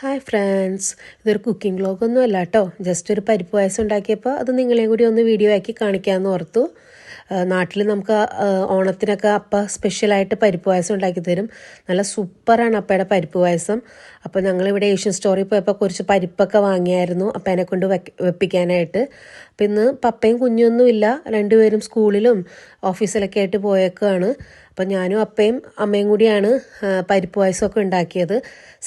Hi friends ഇതൊരു cooking വ്ളോഗൊന്നും അല്ല കേട്ടോ ജസ്റ്റ് ഒരു പരിപ്പ് പായസം ഉണ്ടാക്കിയപ്പോൾ അത് നിങ്ങളെയും കൂടി ഒന്ന് വീഡിയോ ആക്കി കാണിക്കാമെന്ന് ഓർത്തു. നാട്ടിൽ നമുക്ക് ഓണത്തിനൊക്കെ അപ്പ സ്പെഷ്യലായിട്ട് പരിപ്പ് പായസം ഉണ്ടാക്കി തരും. നല്ല സൂപ്പറാണ് അപ്പയുടെ പരിപ്പ് പായസം. അപ്പോൾ ഞങ്ങളിവിടെ ഏഷ്യൻ സ്റ്റോറിൽ പോയപ്പോൾ കുറച്ച് പരിപ്പൊക്കെ വാങ്ങിയായിരുന്നു അപ്പേനെ കൊണ്ട് വെപ്പിക്കാനായിട്ട്. അപ്പം ഇന്ന് പപ്പയും കുഞ്ഞൊന്നും ഇല്ല രണ്ടുപേരും സ്കൂളിലും ഓഫീസിലൊക്കെ ആയിട്ട് പോയേക്കാണ്. അപ്പം ഞാനും അപ്പയും അമ്മയും കൂടിയാണ് പരിപ്പ് പായസമൊക്കെ ഉണ്ടാക്കിയത്.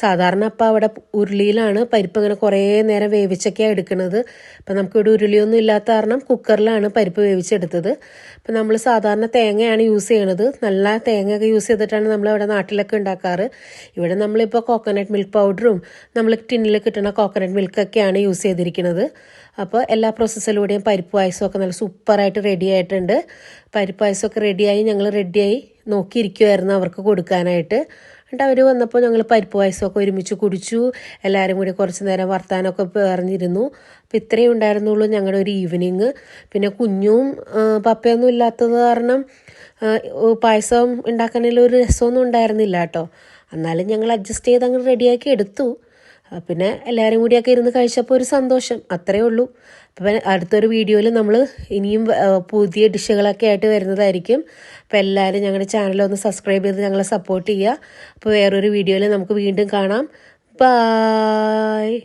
സാധാരണ അപ്പം അവിടെ ഉരുളിയിലാണ് പരിപ്പ് ഇങ്ങനെ കുറേ നേരം വേവിച്ചൊക്കെയാണ് എടുക്കുന്നത്. അപ്പം നമുക്കിവിടെ ഉരുളിയൊന്നും ഇല്ലാത്ത കാരണം കുക്കറിലാണ് പരിപ്പ് വേവിച്ചെടുത്തത്. അപ്പം നമ്മൾ സാധാരണ തേങ്ങയാണ് യൂസ് ചെയ്യണത്. നല്ല തേങ്ങയൊക്കെ യൂസ് ചെയ്തിട്ടാണ് നമ്മൾ ഇവിടെ നാട്ടിലൊക്കെ ഉണ്ടാക്കാറ്. ഇവിടെ നമ്മളിപ്പോൾ കോക്കനട്ട് മിൽക്ക് പൗഡറും നമ്മൾ ടിന്നിൽ കിട്ടുന്ന കോക്കനട്ട് മിൽക്കൊക്കെയാണ് യൂസ് ചെയ്തിരിക്കുന്നത്. അപ്പോൾ എല്ലാ പ്രോസസ്സിലൂടെയും പരിപ്പ് പായസമൊക്കെ നല്ല സൂപ്പറായിട്ട് റെഡി ആയിട്ടുണ്ട്. പരിപ്പ് പായസമൊക്കെ റെഡിയായി ഞങ്ങൾ റെഡിയായി നോക്കിയിരിക്കുമായിരുന്നു അവർക്ക് കൊടുക്കാനായിട്ട്. എന്നിട്ട് അവർ വന്നപ്പോൾ ഞങ്ങൾ പരിപ്പ് പായസമൊക്കെ ഒരുമിച്ച് കുടിച്ചു. എല്ലാവരും കൂടി കുറച്ച് നേരം വർത്താനമൊക്കെ പറഞ്ഞിരുന്നു. അപ്പം ഇത്രയും ഉണ്ടായിരുന്നുള്ളൂ ഞങ്ങളുടെ ഒരു ഈവനിങ്. പിന്നെ കുഞ്ഞും പപ്പയൊന്നും ഇല്ലാത്തത് കാരണം പായസം ഉണ്ടാക്കാനുള്ള ഒരു രസമൊന്നും ഉണ്ടായിരുന്നില്ല കേട്ടോ. എന്നാലും ഞങ്ങൾ അഡ്ജസ്റ്റ് ചെയ്ത് അങ്ങ് റെഡിയാക്കി എടുത്തു. പിന്നെ എല്ലാവരും കൂടിയൊക്കെ ഇരുന്ന് കഴിച്ചപ്പോൾ ഒരു സന്തോഷം. അത്രയേ ഉള്ളൂ. അപ്പം അടുത്തൊരു വീഡിയോയിൽ നമ്മൾ ഇനിയും പുതിയ ഡിഷുകളൊക്കെ ആയിട്ട് വരുന്നതായിരിക്കും. അപ്പോൾ എല്ലാവരും ഞങ്ങളുടെ ചാനൽ ഒന്ന് സബ്സ്ക്രൈബ് ചെയ്ത് ഞങ്ങളെ സപ്പോർട്ട് ചെയ്യുക. അപ്പോൾ വേറൊരു വീഡിയോയിൽ നമുക്ക് വീണ്ടും കാണാം. ബായ്